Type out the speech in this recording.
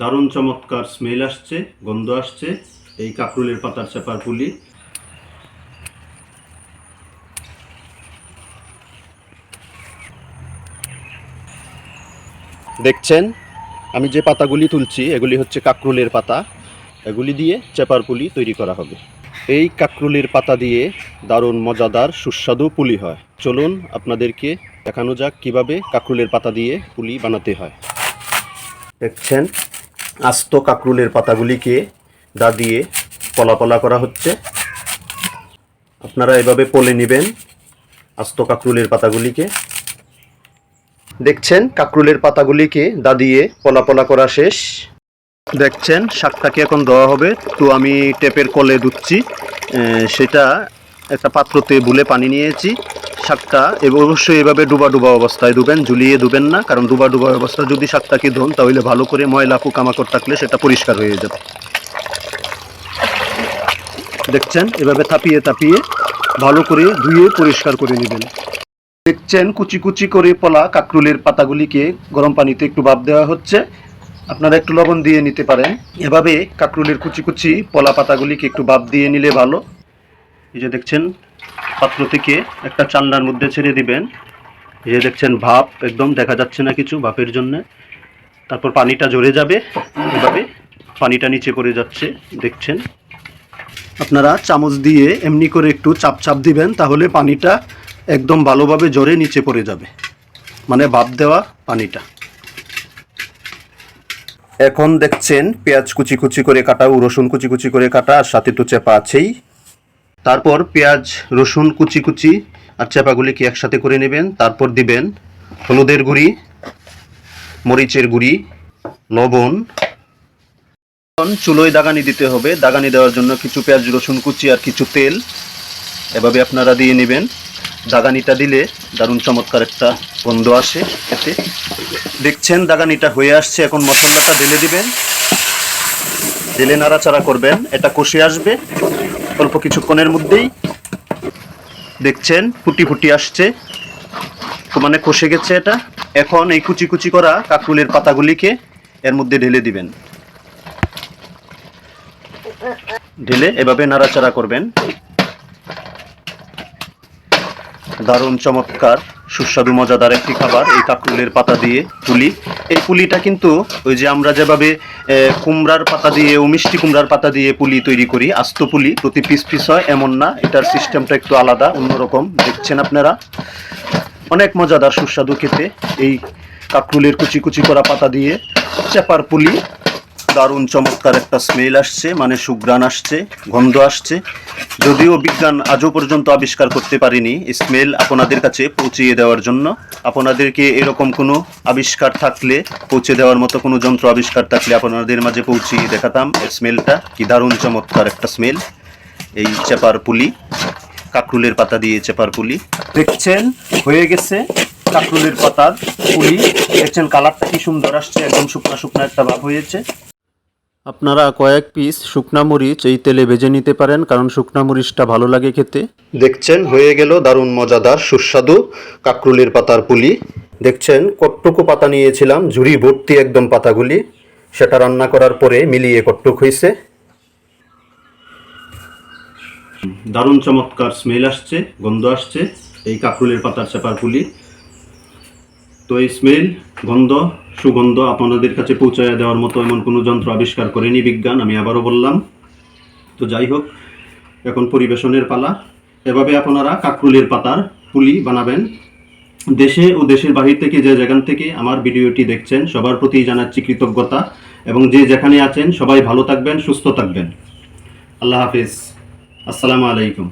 দারুণ চমৎকার স্মেল আসছে, গন্ধ আসছে, এই কাকরুলের পাতার চাপার পুলি। দেখছেন? আমি যে পাতাগুলি তুলছি, এগুলি হচ্ছে কাকরুলের পাতা। এগুলি দিয়ে চেপার পুলি তৈরি করা হবে। এই কাকরুলের পাতা দিয়ে দারুণ মজাদার সুস্বাদু পুলি হয়। চলুন আপনাদেরকে দেখানো যাক কীভাবে কাকরুলের পাতা দিয়ে পুলি বানাতে হয়। দেখছেন? আস্ত কাকরুলের পাতাগুলিকে দা দিয়ে পলা পলা করা হচ্ছে। আপনারা এভাবে পলে নেবেন আস্ত কাকরুলের পাতাগুলিকে। দেখছেন, কাকরুলের পাতাগুলিকে দা দিয়ে পলা পলা করা শেষ। দেখছেন, শাকটাকে এখন দেওয়া হবে। তো আমি টেপের কলে দুচ্ছি। সেটা একটা পাত্রতে বুলে পানি নিয়েছি, শাকটা অবশ্যই এভাবে ডুবা ডুবা অবস্থায় ডুবেন, ঝুলিয়ে ডুবেন না, কারণ ডুবা ডুবা অবস্থায় যদি শাকটাকে ধোন, তাহলে ভালো করে ময়লা পোকামাকড় থাকলে সেটা পরিষ্কার হয়ে যাবে। দেখছেন? এভাবে তাপিয়ে তাপিয়ে ভালো করে ধুয়ে পরিষ্কার করে নেবেন। দেখছেন? কুচি কুচি করে পলা কাকরুলের পাতাগুলিকে গরম পানিতে একটু ভাপ দেওয়া হচ্ছে। আপনারা একটু লবণ দিয়ে নিতে পারেন। এভাবে কাকরুলের কুচি কুচি পলা পাতাগুলিকে একটু ভাপ দিয়ে নিলে ভালো। এই যে দেখছেন পাত্র থেকে একটা চান্নার মধ্যে ছেড়ে দিবেন। এই যে দেখছেন, ভাপ একদম দেখা যাচ্ছে না কিছু ভাপের জন্য। তারপর পানিটা ঝরে যাবে, এভাবে পানিটা নিচে পড়ে যাচ্ছে, দেখছেন। আপনারা চামচ দিয়ে এমনি করে একটু চাপ চাপ দিবেন, তাহলে পানিটা একদম ভালোভাবে ঝরে নিচে পড়ে যাবে। মানে ভাপ দেওয়া পানিটা। এখন দেখছেন, পেঁয়াজ কুচি কুচি করে কাটা ও রসুন কুচি কুচি করে কাটা, আর সাথে তো চেপা আছেই। তারপর পেঁয়াজ, রসুন কুচি কুচি আর চেপাগুলিকে একসাথে করে নেবেন। তারপর দিবেন হলুদের গুঁড়ি, মরিচের গুঁড়ি, লবণ। চুলোয় দাগানি দিতে হবে। দাগানি দেওয়ার জন্য কিছু পেঁয়াজ, রসুন কুচি আর কিছু তেল এভাবে আপনারা দিয়ে নেবেন। দাগানিটা দিলে দারুণ চমৎকার একটা গন্ধ আসে এতে দেখছেন, দাগানিটা হয়ে আসছে। এখন মশলাটা ঢেলে দিবেন। ঢেলে নাড়াচাড়া করবেন। এটা কষে আসবে। অল্প কিছুক্ষণের মধ্যেই দেখছেন, ফুটি ফুটি আসছে। মানে কষে গেছে এটা। এখন এই কুচি কুচি করা কাকুলের পাতাগুলিকে এর মধ্যে ঢেলে দিবেন। ঢেলে এভাবে নাড়াচাড়া করবেন। দারুণ চমৎকার। সুস্বাদু, মজাদার একটি খাবার, এই কাকরুলের পাতা দিয়ে পুলি। এই পুলিটা কিন্তু ওই যে আমরা যেভাবে কুমড়ার পাতা দিয়ে ও মিষ্টি কুমড়ার পাতা দিয়ে পুলি তৈরি করি, আস্ত পুলি, প্রতি পিস পিস হয়, এমন না, এটার সিস্টেমটা একটু আলাদা, অন্যরকম, দেখছেন আপনারা? অনেক মজাদার সুস্বাদু খেতে, এই কাকরুলের কুচি কুচি করা পাতা দিয়ে, চেপার পুলি দারুণ চমৎকার একটা স্মেল আসছে মানে সুগ্রাণ আসছে, গন্ধ আসছে। যদিও বিজ্ঞান আজও পর্যন্ত আবিষ্কার করতে পারেনি স্মেল আপনাদের কাছে পৌঁছিয়ে দেওয়ার জন্য। আপনাদেরকে এরকম কোনো আবিষ্কার থাকলে, পৌঁছে দেওয়ার মতো কোনো যন্ত্র আবিষ্কার থাকলে আপনাদের মাঝে পৌঁছিয়ে দেখাতাম স্মেলটা কি দারুণ চমৎকার একটা স্মেল এই চেপার পুলি, কাকরুলের পাতা দিয়ে চেপার পুলি। দেখছেন? হয়ে গেছে কাকরুলের পাতার পুলি। দেখছেন কালারটা কি সুন্দর আসছে, একদম শুকনা শুকনা একটা ভাব হয়েছে। আপনারা কয়েক পিস শুকনা মরিচ এই তেলে ভেজে নিতে পারেন, কারণ শুকনা মরিচটা ভালো লাগে খেতে। দেখছেন, হয়ে গেল দারুণ মজাদার, সুস্বাদু কাকরুলের পাতার পুলি। দেখছেন, কটটুকু পাতা নিয়েছিলাম, ঝুড়ি ভর্তি একদম পাতাগুলি। সেটা রান্না করার পরে মিলিয়ে কটটুক হয়েছে দারুণ চমৎকার স্মেল আসছে, গন্ধ আসছে, এই কাকরুলের পাতার চাপার পুলি। তো এই স্মেল গন্ধ সুগন্ধ আপনাদের কাছে পৌঁছায় দেওয়ার মতো এমন কোনো যন্ত্র আবিষ্কার করেনি বিজ্ঞান, আমি আবারও বললাম। তো যাই হোক, এখন পরিবেশনের পালা। এভাবে আপনারা কাকরুলের পাতার পুলি বানাবেন। দেশে ও দেশের বাহির থেকে যে যেখান থেকে আমার ভিডিওটি দেখছেন, সবার প্রতি জানাচ্ছি কৃতজ্ঞতা এবং যে যেখানে আছেন, সবাই ভালো থাকবেন, সুস্থ থাকবেন। আল্লাহ হাফিজ। আসসালামু আলাইকুম।